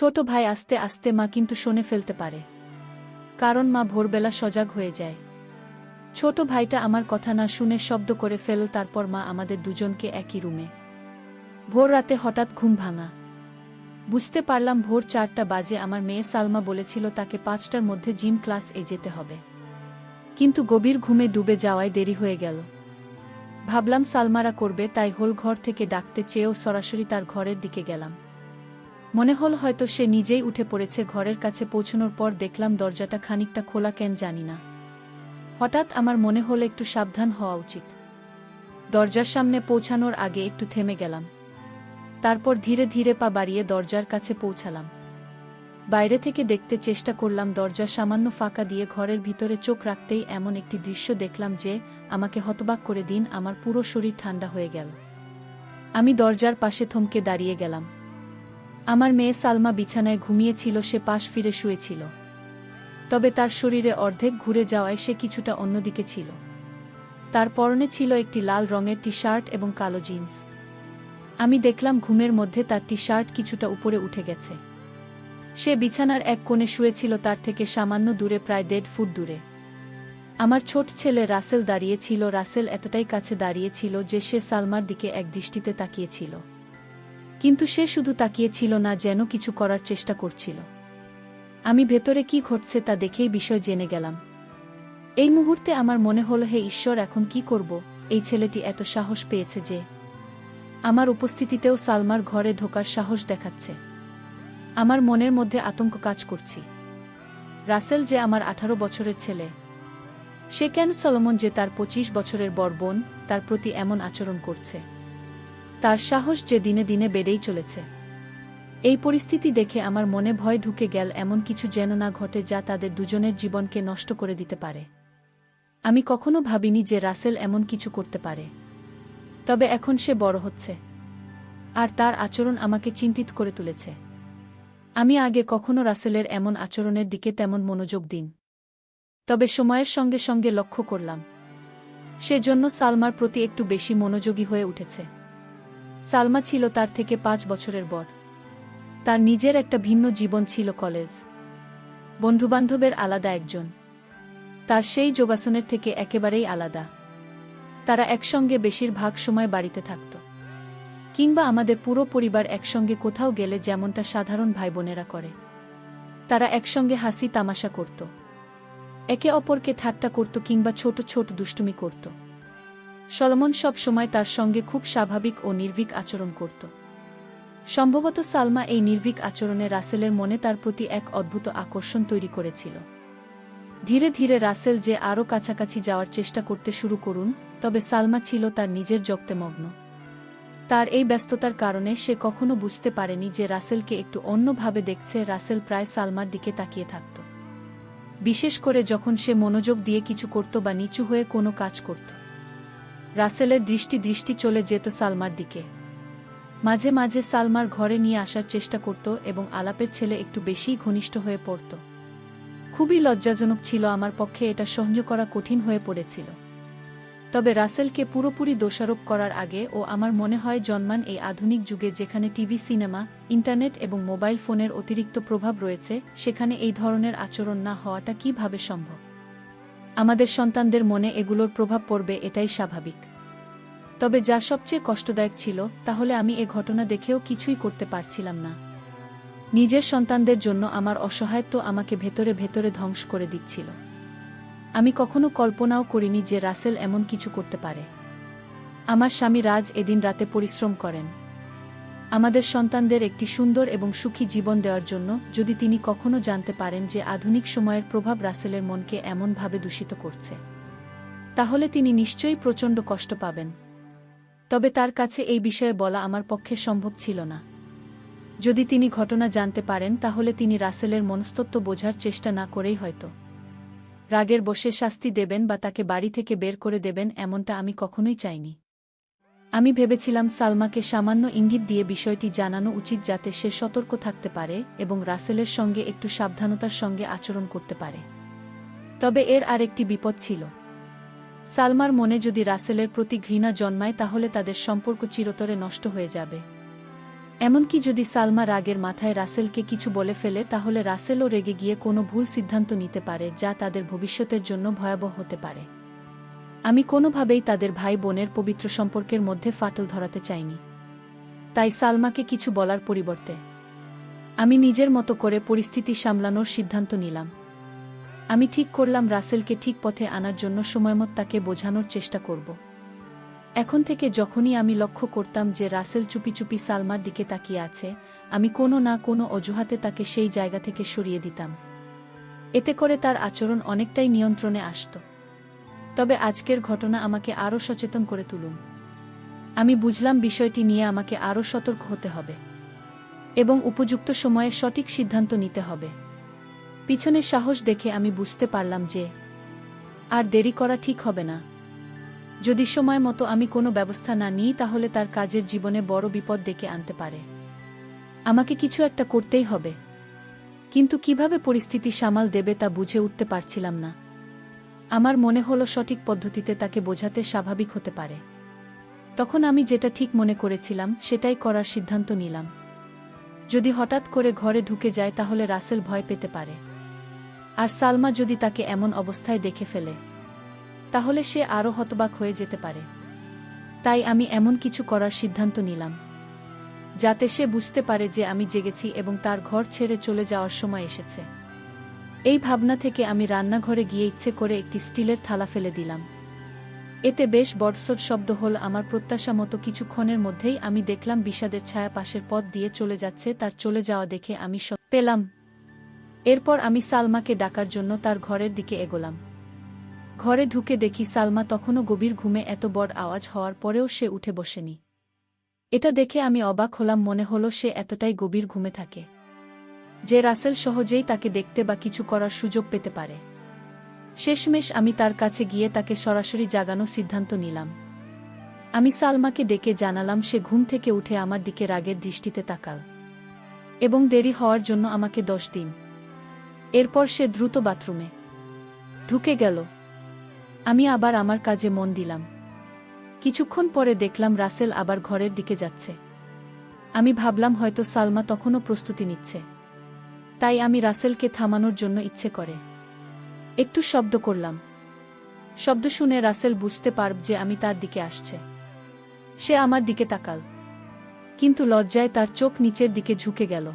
ছোট ভাই আস্তে আস্তে মা কিন্তু শোনে ফেলতে পারে। কারণ মা ভোরবেলা সজাগ হয়ে যায়। ছোট ভাইটা আমার কথা না শুনে শব্দ করে ফেল তারপর মা আমাদের দুজনকে একই রুমে। ভোর রাতে হঠাৎ ঘুম ভাঙা। বুঝতে পারলাম ভোর চারটা বাজে আমার মেয়ে সালমা বলেছিল তাকে পাঁচটার মধ্যে জিম ক্লাস এ যেতে হবে। কিন্তু গভীর ঘুমে ডুবে যাওয়ায় দেরি হয়ে গেল। ভাবলাম সালমারা করবে তাই হোল ঘর থেকে ডাকতে চেয়েও সরাসরি তার ঘরের দিকে গেলাম। মনে হল হয়তো সে নিজেই উঠে পড়েছে ঘরের কাছে পৌঁছানোর পর দেখলাম দরজাটা খানিকটা খোলা, কেন জানি না। হঠাৎ আমার মনে হল একটু সাবধান হওয়া উচিত। দরজার সামনে পৌঁছানোর আগে একটু থেমে গেলাম। তারপর ধীরে ধীরে পা বাড়িয়ে দরজার কাছে পৌঁছালাম। বাইরে থেকে দেখতে চেষ্টা করলাম দরজা সামান্য ফাঁকা দিয়ে ঘরের ভিতরে চোখ রাখতেই এমন একটি দৃশ্য দেখলাম যে আমাকে হতবাক করে দিন, আমার পুরো শরীর ঠান্ডা হয়ে গেল। আমি দরজার পাশে থমকে দাঁড়িয়ে গেলাম। আমার মেয়ে সালমা বিছানায় ঘুমিয়েছিল, সে পাশ ফিরে শুয়েছিল। তবে তার শরীরে অর্ধেক ঘুরে যাওয়ায় সে কিছুটা অন্যদিকে ছিল। তার পরনে ছিল একটি লাল রঙের টি শার্ট এবং কালো জিন্স। আমি দেখলাম ঘুমের মধ্যে তার টি শার্ট কিছুটা উপরে উঠে গেছে। সে বিছানার এক কোণে শুয়েছিল, তার থেকে সামান্য দূরে, প্রায় দেড় ফুট দূরে। আমার ছোট ছেলে রাসেল দাঁড়িয়েছিল রাসেল এতটাই কাছে দাঁড়িয়েছিল যে সে সালমার দিকে এক দৃষ্টিতে তাকিয়েছিল কিন্তু সে শুধু তাকিয়েছিল না যেন কিছু করার চেষ্টা করছিল। আমি ভেতরে কি ঘটছে তা দেখেই বিষয় জেনে গেলাম। এই মুহূর্তে আমার মনে হল, হে ঈশ্বর, এখন কি করব? এই ছেলেটি এত সাহস পেয়েছে যে আমার উপস্থিতিতেও সালমার ঘরে ঢোকার সাহস দেখাচ্ছে। আমার মনের মধ্যে আতঙ্ক কাজ করছি। রাসেল যে আমার আঠারো বছরের ছেলে, সে কেন সলমন যে তার পঁচিশ বছরের বর বোন, তার প্রতি এমন আচরণ করছে? তার সাহস যে দিনে দিনে বেড়েই চলেছে। এই পরিস্থিতি দেখে আমার মনে ভয় ঢুকে গেল এমন কিছু যেন না ঘটে যা তাদের দুজনের জীবনকে নষ্ট করে দিতে পারে। আমি কখনো ভাবিনি যে রাসেল এমন কিছু করতে পারে। তবে এখন সে বড় হচ্ছে। আর তার আচরণ আমাকে চিন্তিত করে তুলেছে। আমি আগে কখনো রাসেলের এমন আচরণের দিকে তেমন মনোযোগ দিন তবে সময়ের সঙ্গে সঙ্গে লক্ষ্য করলাম। সেজন্য সালমার প্রতি একটু বেশি মনোযোগী হয়ে উঠেছে। সালমা ছিল তার থেকে পাঁচ বছরের বড়। তার নিজের একটা ভিন্ন জীবন ছিল কলেজ। বন্ধুবান্ধবের আলাদা একজন। তার সেই যোগাসনের থেকে একেবারেই আলাদা। তারা একসঙ্গে বেশিরভাগ সময় বাড়িতে থাকত। কিংবা আমাদের পুরো পরিবার একসঙ্গে কোথাও গেলে যেমনটা সাধারণ ভাই বোনেরা করে। তারা একসঙ্গে হাসি তামাশা করত। একে অপরকে ঠাট্টা করত কিংবা ছোট ছোট দুষ্টুমি করত। সলমন সব সময় তার সঙ্গে খুব স্বাভাবিক ও নির্ভীক আচরণ করত। সম্ভবত সালমা এই নির্ভীক আচরণে রাসেলের মনে তার প্রতি এক অদ্ভুত আকর্ষণ তৈরি করেছিল। ধীরে ধীরে রাসেল যে আরও কাছাকাছি যাওয়ার চেষ্টা করতে শুরু করুন, তবে সালমা ছিল তার নিজের জগতে মগ্ন। তার এই ব্যস্ততার কারণে সে কখনো বুঝতে পারেনি যে রাসেলকে একটু অন্যভাবে দেখছে রাসেল প্রায় সালমার দিকে তাকিয়ে থাকত। বিশেষ করে যখন সে মনোযোগ দিয়ে কিছু করত বা নিচু হয়ে কোনো কাজ করত। রাসেলের দৃষ্টি দৃষ্টি চলে যেত সালমার দিকে। মাঝে মাঝে সালমার ঘরে নিয়ে আসার চেষ্টা করত এবং আলাপের ছেলে একটু বেশিই ঘনিষ্ঠ হয়ে পড়ত। খুবই লজ্জাজনক ছিল আমার পক্ষে এটা সহ্য করা কঠিন হয়ে পড়েছিল। তবে রাসেলকে পুরোপুরি দোষারোপ করার আগে ও আমার মনে হয় জন্মান এই আধুনিক যুগে যেখানে টিভি, সিনেমা, ইন্টারনেট এবং মোবাইল ফোনের অতিরিক্ত প্রভাব রয়েছে, সেখানে এই ধরনের আচরণ না হওয়াটা কীভাবে সম্ভব? আমাদের সন্তানদের মনে এগুলোর প্রভাব পড়বে, এটাই স্বাভাবিক। তবে যা সবচেয়ে কষ্টদায়ক ছিল, তাহলে আমি এ ঘটনা দেখেও কিছুই করতে পারছিলাম না। নিজের সন্তানদের জন্য আমার অসহায়ত্ব আমাকে ভেতরে ভেতরে ধ্বংস করে দিচ্ছিল। আমি কখনো কল্পনাও করিনি যে রাসেল এমন কিছু করতে পারে। আমার স্বামী রাজ এদিন রাতে পরিশ্রম করেন। আমাদের সন্তানদের একটি সুন্দর এবং সুখী জীবন দেওয়ার জন্য যদি তিনি কখনো জানতে পারেন যে আধুনিক সময়ের প্রভাব রাসেলের মনকে এমনভাবে দূষিত করছে, তাহলে তিনি নিশ্চয়ই প্রচণ্ড কষ্ট পাবেন। তবে তার কাছে এই বিষয়ে বলা আমার পক্ষে সম্ভব ছিল না। যদি তিনি ঘটনা জানতে পারেন, তাহলে তিনি রাসেলের মনস্তত্ব বোঝার চেষ্টা না করেই হয়তো। রাগের বসে শাস্তি দেবেন বা তাকে বাড়ি থেকে বের করে দেবেন, এমনটা আমি কখনোই চাইনি। আমি ভেবেছিলাম সালমাকে সামান্য ইঙ্গিত দিয়ে বিষয়টি জানানো উচিত যাতে সে সতর্ক থাকতে পারে এবং রাসেলের সঙ্গে একটু সাবধানতার সঙ্গে আচরণ করতে পারে। তবে এর আরেকটি বিপদ ছিল। সালমার মনে যদি রাসেলের প্রতি ঘৃণা জন্মায় তাহলে তাদের সম্পর্ক চিরতরে নষ্ট হয়ে যাবে। এমনকি যদি সালমা রাগের মাথায় রাসেলকে কিছু বলে ফেলে তাহলে রাসেলও রেগে গিয়ে কোনো ভুল সিদ্ধান্ত নিতে পারে যা তাদের ভবিষ্যতের জন্য ভয়াবহ হতে পারে। আমি কোনোভাবেই তাদের ভাই বোনের পবিত্র সম্পর্কের মধ্যে ফাটল ধরাতে চাইনি। তাই সালমাকে কিছু বলার পরিবর্তে, আমি নিজের মতো করে পরিস্থিতি সামলানোর সিদ্ধান্ত নিলাম। আমি ঠিক করলাম রাসেলকে ঠিক পথে আনার জন্য সময়মত তাকে বোঝানোর চেষ্টা করব। এখন থেকে যখনই আমি লক্ষ্য করতাম যে রাসেল চুপি চুপি সালমার দিকে তাকিয়ে আছে, আমি কোনো না কোনো অজুহাতে তাকে সেই জায়গা থেকে সরিয়ে দিতাম। এতে করে তার আচরণ অনেকটাই নিয়ন্ত্রণে আসত। তবে আজকের ঘটনা আমাকে আরও সচেতন করে তুলুন। আমি বুঝলাম বিষয়টি নিয়ে আমাকে আরও সতর্ক হতে হবে এবং উপযুক্ত সময়ে সঠিক সিদ্ধান্ত নিতে হবে। পিছনে সাহস দেখে আমি বুঝতে পারলাম যে আর দেরি করা ঠিক হবে না। যদি সময় মতো আমি কোনো ব্যবস্থা না নিই, তাহলে তার কাজের জীবনে বড় বিপদ ডেকে আনতে পারে। আমাকে কিছু একটা করতেই হবে। কিন্তু কীভাবে পরিস্থিতি সামাল দেবে তা বুঝে উঠতে পারছিলাম না। আমার মনে হলো সঠিক পদ্ধতিতে তাকে বোঝাতে স্বাভাবিক হতে পারে। তখন আমি যেটা ঠিক মনে করেছিলাম, সেটাই করার সিদ্ধান্ত নিলাম। যদি হঠাৎ করে ঘরে ঢুকে যায়, তাহলে রাসেল ভয় পেতে পারে। আর সালমা যদি তাকে এমন অবস্থায় দেখে ফেলে, তাহলে সে আরও হতবাক হয়ে যেতে পারে। তাই আমি এমন কিছু করার সিদ্ধান্ত নিলাম, যাতে সে বুঝতে পারে যে আমি জেগেছি এবং তার ঘর ছেড়ে চলে যাওয়ার সময় এসেছে। এই ভাবনা থেকে আমি রান্নাঘরে গিয়ে ইচ্ছে করে একটি স্টিলের থালা ফেলে দিলাম। এতে বেশ বড়সড় শব্দ হল, আমার প্রত্যাশা মতো কিছুক্ষণের মধ্যেই আমি দেখলাম বিষাদের ছায়া পাশের পথ দিয়ে চলে যাচ্ছে, তার চলে যাওয়া দেখে আমি সব পেলাম। এরপর আমি সালমাকে ডাকার জন্য তার ঘরের দিকে এগোলাম। ঘরে ঢুকে দেখি সালমা তখনও গভীর ঘুমে এত বড় আওয়াজ হওয়ার পরেও সে উঠে বসেনি। এটা দেখে আমি অবাক হলাম, মনে হলো সে এতটাই গভীর ঘুমে থাকে। যে রাসেল সহজেই তাকে দেখতে বা কিছু করার সুযোগ পেতে পারে। শেষমেশ আমি তার কাছে গিয়ে তাকে সরাসরি জাগানো সিদ্ধান্ত নিলাম। আমি সালমাকে ডেকে জানালাম, সে ঘুম থেকে উঠে আমার দিকে রাগের দৃষ্টিতে তাকাল এবং দেরি হওয়ার জন্য আমাকে দশ দিন। এরপর সে দ্রুত বাথরুমে ঢুকে গেল। আমি আবার আমার কাজে মন দিলাম। কিছুক্ষণ পরে দেখলাম রাসেল আবার ঘরের দিকে যাচ্ছে। আমি ভাবলাম হয়তো সালমা তখনও প্রস্তুতি নিচ্ছে। তাই আমি রাসেলকে থামানোর জন্য ইচ্ছে করে। একটু শব্দ করলাম। শব্দ শুনে রাসেল বুঝতে পারব যে আমি তার দিকে আসছে। সে আমার দিকে তাকাল। কিন্তু লজ্জায় তার চোখ নিচের দিকে ঝুঁকে গেল।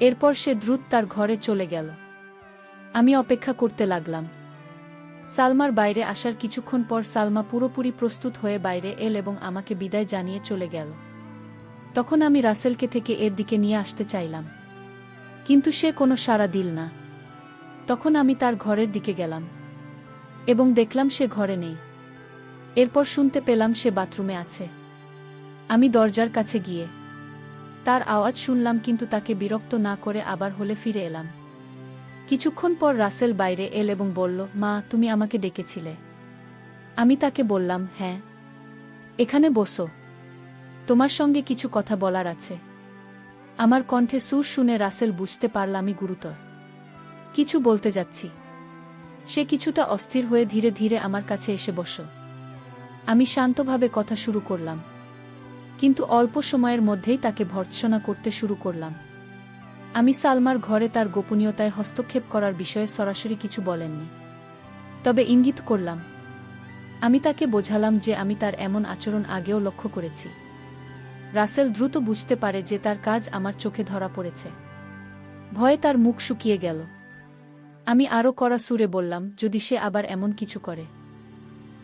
এরপর সে দ্রুত তার ঘরে চলে গেল। আমি অপেক্ষা করতে লাগলাম। সালমার বাইরে আসার কিছুক্ষণ পর সালমা পুরোপুরি প্রস্তুত হয়ে বাইরে এল এবং আমাকে বিদায় জানিয়ে চলে গেল। তখন আমি রাসেলকে থেকে এর দিকে নিয়ে আসতে চাইলাম। কিন্তু সে কোনো সাড়া দিল না। তখন আমি তার ঘরের দিকে গেলাম এবং দেখলাম সে ঘরে নেই। এরপর শুনতে পেলাম সে বাথরুমে আছে। আমি দরজার কাছে গিয়ে তার আওয়াজ শুনলাম কিন্তু তাকে বিরক্ত না করে আবার হলে ফিরে এলাম। কিছুক্ষণ পর রাসেল বাইরে এল এবং বলল, মা, তুমি আমাকে ডেকেছিলে। আমি তাকে বললাম হ্যাঁ। এখানে বসো। তোমার সঙ্গে কিছু কথা বলার আছে। আমার কণ্ঠে সুর শুনে রাসেল বুঝতে পারল আমি গুরুতর। কিছু বলতে যাচ্ছি। সে কিছুটা অস্থির হয়ে ধীরে ধীরে আমার কাছে এসে বস আমি শান্তভাবে কথা শুরু করলাম। কিন্তু অল্প সময়ের মধ্যেই তাকে ভর্ৎসনা করতে শুরু করলাম। আমি সালমার ঘরে তার গোপনীয়তায় হস্তক্ষেপ করার বিষয়ে সরাসরি কিছু বলেননি। তবে ইঙ্গিত করলাম। আমি তাকে বোঝালাম যে আমি তার এমন আচরণ আগেও লক্ষ্য করেছি। রাসেল দ্রুত বুঝতে পারে যে তার কাজ আমার চোখে ধরা পড়েছে। ভয়ে তার মুখ শুকিয়ে গেল। আমি আরও কড়া সুরে বললাম, যদি সে আবার এমন কিছু করে,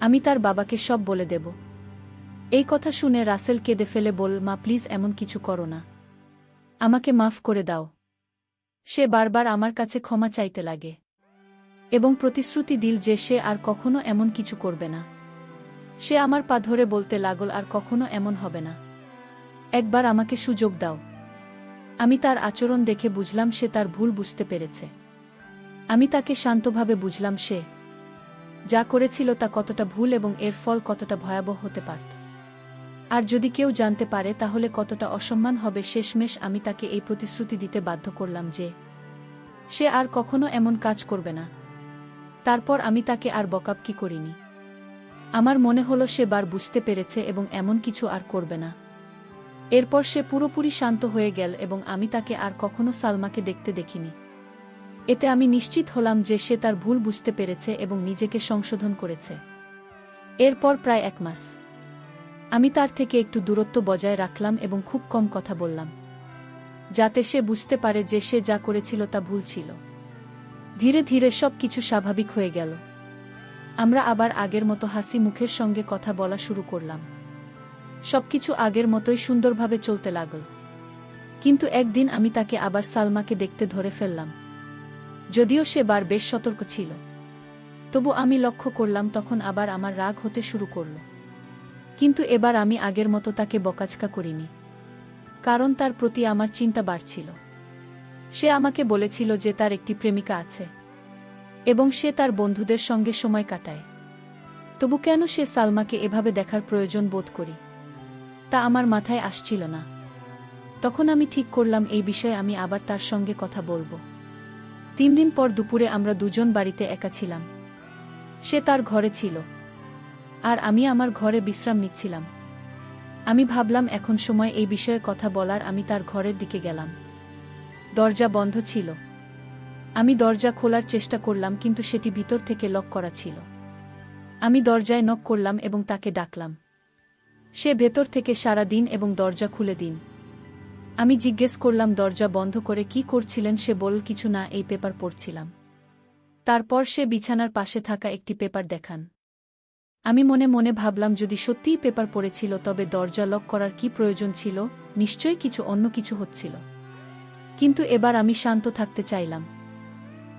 আমি তার বাবাকে সব বলে দেব। এই কথা শুনে রাসেল কেঁদে ফেলে বল মা, প্লিজ এমন কিছু করো না। আমাকে মাফ করে দাও। সে বারবার আমার কাছে ক্ষমা চাইতে লাগে। এবং প্রতিশ্রুতি দিল যে সে আর কখনো এমন কিছু করবে না। সে আমার পা ধরে বলতে লাগল, আর কখনো এমন হবে না। একবার আমাকে সুযোগ দাও। আমি তার আচরণ দেখে বুঝলাম সে তার ভুল বুঝতে পেরেছে। আমি তাকে শান্তভাবে বুঝলাম সে যা করেছিল তা কতটা ভুল এবং এর ফল কতটা ভয়াবহ হতে পারত। আর যদি কেউ জানতে পারে তাহলে কতটা অসম্মান হবে, শেষমেশ আমি তাকে এই প্রতিশ্রুতি দিতে বাধ্য করলাম যে সে আর কখনো এমন কাজ করবে না। তারপর আমি তাকে আর বকাব কি করিনি। আমার মনে হলো সে বার বুঝতে পেরেছে এবং এমন কিছু আর করবে না। এরপর সে পুরোপুরি শান্ত হয়ে গেল এবং আমি তাকে আর কখনো সালমাকে দেখতে দেখিনি। এতে আমি নিশ্চিত হলাম যে সে তার ভুল বুঝতে পেরেছে এবং নিজেকে সংশোধন করেছে। এরপর প্রায় এক মাস। আমি তার থেকে একটু দূরত্ব বজায় রাখলাম এবং খুব কম কথা বললাম। যাতে সে বুঝতে পারে যে সে যা করেছিল তা ভুল ছিল। ধীরে ধীরে সব কিছু স্বাভাবিক হয়ে গেল। আমরা আবার আগের মতো হাসি মুখের সঙ্গে কথা বলা শুরু করলাম। সবকিছু আগের মতোই সুন্দরভাবে চলতে লাগল। কিন্তু একদিন আমি তাকে আবার সালমাকে দেখতে ধরে ফেললাম। যদিও সে বার বেশ সতর্ক ছিল। তবু আমি লক্ষ্য করলাম তখন আবার আমার রাগ হতে শুরু করল। কিন্তু এবার আমি আগের মতো তাকে বকাচকা করিনি। কারণ তার প্রতি আমার চিন্তা বাড়ছিল। সে আমাকে বলেছিল যে তার একটি প্রেমিকা আছে। এবং সে তার বন্ধুদের সঙ্গে সময় কাটায়। তবু কেন সে সালমাকে এভাবে দেখার প্রয়োজন বোধ করি? তা আমার মাথায় আসছিল না। তখন আমি ঠিক করলাম এই বিষয়ে আমি আবার তার সঙ্গে কথা বলব। তিন দিন পর দুপুরে আমরা দুজন বাড়িতে একা ছিলাম। সে তার ঘরে ছিল। আর আমি আমার ঘরে বিশ্রাম নিচ্ছিলাম। আমি ভাবলাম, এখন সময় এই বিষয়ে কথা বলার, আমি তার ঘরের দিকে গেলাম। দরজা বন্ধ ছিল। আমি দরজা খোলার চেষ্টা করলাম, কিন্তু সেটি ভিতর থেকে লক করা ছিল। আমি দরজায় নক করলাম এবং তাকে ডাকলাম। সে ভেতর থেকে সারা দিন এবং দরজা খুলে দিন। আমি জিজ্ঞেস করলাম, দরজা বন্ধ করে কি করছিলেন? সে বল কিছু না, এই পেপার পড়ছিলাম। তারপর সে বিছানার পাশে থাকা একটি পেপার দেখান। আমি মনে মনে ভাবলাম, যদি সত্যিই পেপার পড়েছিল, তবে দরজা লক করার কি প্রয়োজন ছিল? নিশ্চয়ই কিছু অন্য কিছু হচ্ছিল। কিন্তু এবার আমি শান্ত থাকতে চাইলাম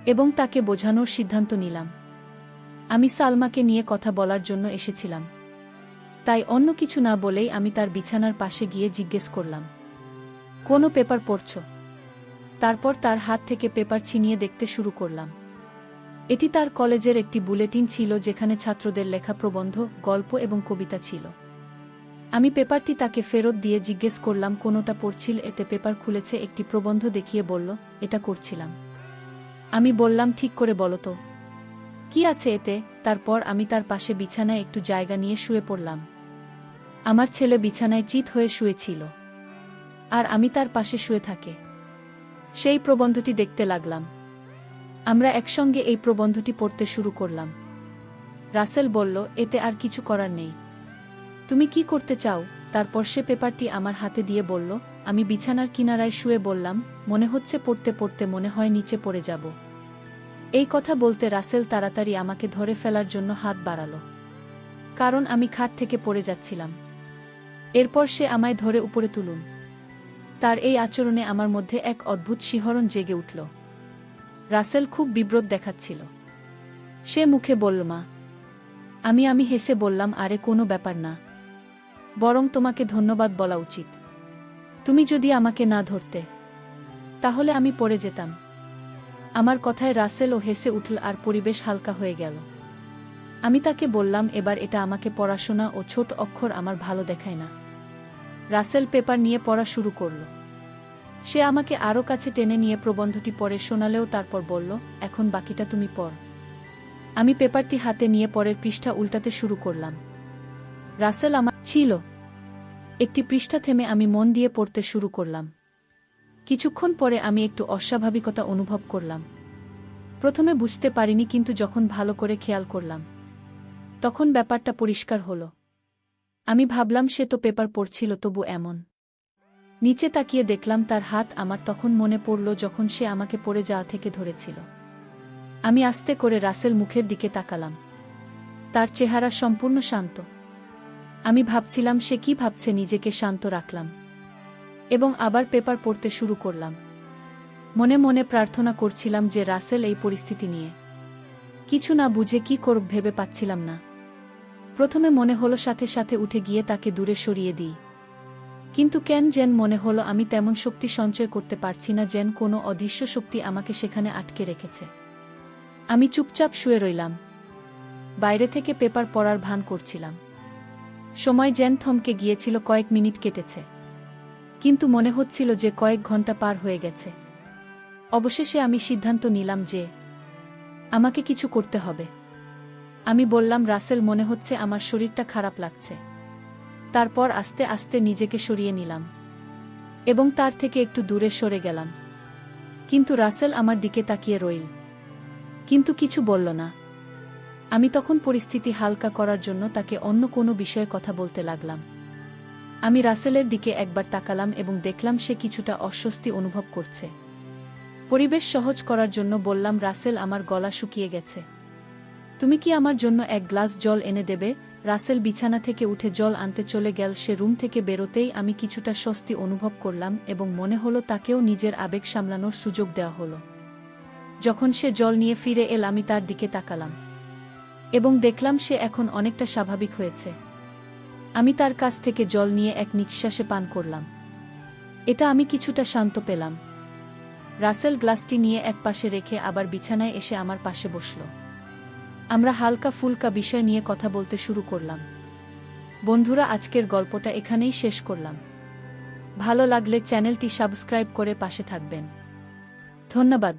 এবং তাকে বোঝানোর সিদ্ধান্ত নিলাম। আমি সালমাকে নিয়ে কথা বলার জন্য এসেছিলাম। তাই অন্য কিছু না বলেই আমি তার বিছানার পাশে গিয়ে জিজ্ঞেস করলাম কোনো পেপার পড়ছ? তারপর তার হাত থেকে পেপার ছিনিয়ে দেখতে শুরু করলাম। এটি তার কলেজের একটি বুলেটিন ছিল যেখানে ছাত্রদের লেখা প্রবন্ধ, গল্প এবং কবিতা ছিল। আমি পেপারটি তাকে ফেরত দিয়ে জিজ্ঞেস করলাম, কোনোটা পড়ছিল? এতে পেপার খুলেছে, একটি প্রবন্ধ দেখিয়ে বলল, এটা করছিলাম। আমি বললাম, ঠিক করে বলো তো। কি আছে এতে? তারপর আমি তার পাশে বিছানায় একটু জায়গা নিয়ে শুয়ে পড়লাম। আমার ছেলে বিছানায় চিত হয়ে শুয়েছিল। আর আমি তার পাশে শুয়ে থাকে। সেই প্রবন্ধটি দেখতে লাগলাম। আমরা একসঙ্গে এই প্রবন্ধটি পড়তে শুরু করলাম। রাসেল বলল, এতে আর কিছু করার নেই। তুমি কি করতে চাও? তারপর সে পেপারটি আমার হাতে দিয়ে বলল, আমি বিছানার কিনারায় শুয়ে বললাম, মনে হচ্ছে পড়তে পড়তে মনে হয় নিচে পড়ে যাব। এই কথা বলতে রাসেল তাড়াতাড়ি আমাকে ধরে ফেলার জন্য হাত বাড়াল। কারণ আমি খাট থেকে পড়ে যাচ্ছিলাম। এরপর সে আমায় ধরে উপরে তুলুন। তার এই আচরণে আমার মধ্যে এক অদ্ভুত শিহরণ জেগে উঠল। রাসেল খুব বিব্রত দেখাচ্ছিল। সে মুখে বলল, মা, আমি আমি হেসে বললাম, আরে কোনো ব্যাপার না। বরং তোমাকে ধন্যবাদ বলা উচিত। তুমি যদি আমাকে না ধরতে, তাহলে আমি পড়ে যেতাম। আমার কথায় রাসেল ও হেসে উঠল আর পরিবেশ হালকা হয়ে গেল। আমি তাকে বললাম, এবার এটা আমাকে পড়াশোনা ও ছোট অক্ষর আমার ভালো দেখায় না। রাসেল পেপার নিয়ে পড়া শুরু করল। সে আমাকে আরও কাছে টেনে নিয়ে প্রবন্ধটি পড়ে শোনালেও তারপর বলল, এখন বাকিটা তুমি পড়। আমি পেপারটি হাতে নিয়ে পরের পৃষ্ঠা উল্টাতে শুরু করলাম। রাসেল আমার ছিল। একটি পৃষ্ঠা থেমে আমি মন দিয়ে পড়তে শুরু করলাম। কিছুক্ষণ পরে আমি একটু অস্বাভাবিকতা অনুভব করলাম। প্রথমে বুঝতে পারিনি, কিন্তু যখন ভালো করে খেয়াল করলাম, তখন ব্যাপারটা পরিষ্কার হল। আমি ভাবলাম সে তো পেপার পড়ছিল, তবু এমন। নিচে তাকিয়ে দেখলাম তার হাত আমার তখন মনে পড়ল যখন সে আমাকে পড়ে যাওয়া থেকে ধরেছিল। আমি আস্তে করে রাসেল মুখের দিকে তাকালাম। তার চেহারা সম্পূর্ণ শান্ত। আমি ভাবছিলাম সে কি ভাবছে নিজেকে শান্ত রাখলাম। এবং আবার পেপার পড়তে শুরু করলাম। মনে মনে প্রার্থনা করছিলাম যে রাসেল এই পরিস্থিতি নিয়ে। কিছু না বুঝে কি করব ভেবে পাচ্ছিলাম না। প্রথমে মনে হলো সাথে সাথে উঠে গিয়ে তাকে দূরে সরিয়ে দিই। কিন্তু কেন যেন মনে হলো আমি তেমন শক্তি সঞ্চয় করতে পারছি না যেন কোনো অদৃশ্য শক্তি আমাকে সেখানে আটকে রেখেছে। আমি চুপচাপ শুয়ে রইলাম। বাইরে থেকে পেপার পড়ার ভান করছিলাম। সময় যেন থমকে গিয়েছিল, কয়েক মিনিট কেটেছে। কিন্তু মনে হচ্ছিল যে কয়েক ঘণ্টা পার হয়ে গেছে। অবশেষে আমি সিদ্ধান্ত নিলাম যে আমাকে কিছু করতে হবে। আমি বললাম, রাসেল, মনে হচ্ছে আমার শরীরটা খারাপ লাগছে। তারপর আস্তে আস্তে নিজেকে সরিয়ে নিলাম এবং তার থেকে একটু দূরে সরে গেলাম। কিন্তু রাসেল আমার দিকে তাকিয়ে রইল। কিন্তু কিছু বলল না। আমি তখন পরিস্থিতি হালকা করার জন্য তাকে অন্য কোনো বিষয়ে কথা বলতে লাগলাম। আমি রাসেলের দিকে একবার তাকালাম এবং দেখলাম সে কিছুটা অস্বস্তি অনুভব করছে। পরিবেশ সহজ করার জন্য বললাম, রাসেল, আমার গলা শুকিয়ে গেছে। তুমি কি আমার জন্য এক গ্লাস জল এনে দেবে? রাসেল বিছানা থেকে উঠে জল আনতে চলে গেল। সে রুম থেকে বেরোতেই আমি কিছুটা স্বস্তি অনুভব করলাম এবং মনে হলো তাকেও নিজের আবেগ সামলানোর সুযোগ দেওয়া হলো। যখন সে জল নিয়ে ফিরে এল, আমি তার দিকে তাকালাম এবং দেখলাম সে এখন অনেকটা স্বাভাবিক হয়েছে। আমি তার কাছ থেকে জল নিয়ে এক নিঃশ্বাসে পান করলাম। এটা আমি কিছুটা শান্ত পেলাম। রাসেল গ্লাসটি নিয়ে এক পাশে রেখে আবার বিছানায় এসে আমার পাশে বসল। আমরা হালকা ফুলকা বিষয় নিয়ে কথা বলতে শুরু করলাম। বন্ধুরা, আজকের গল্পটা এখানেই শেষ করলাম। ভালো লাগলে চ্যানেলটি সাবস্ক্রাইব করে পাশে থাকবেন। ধন্যবাদ।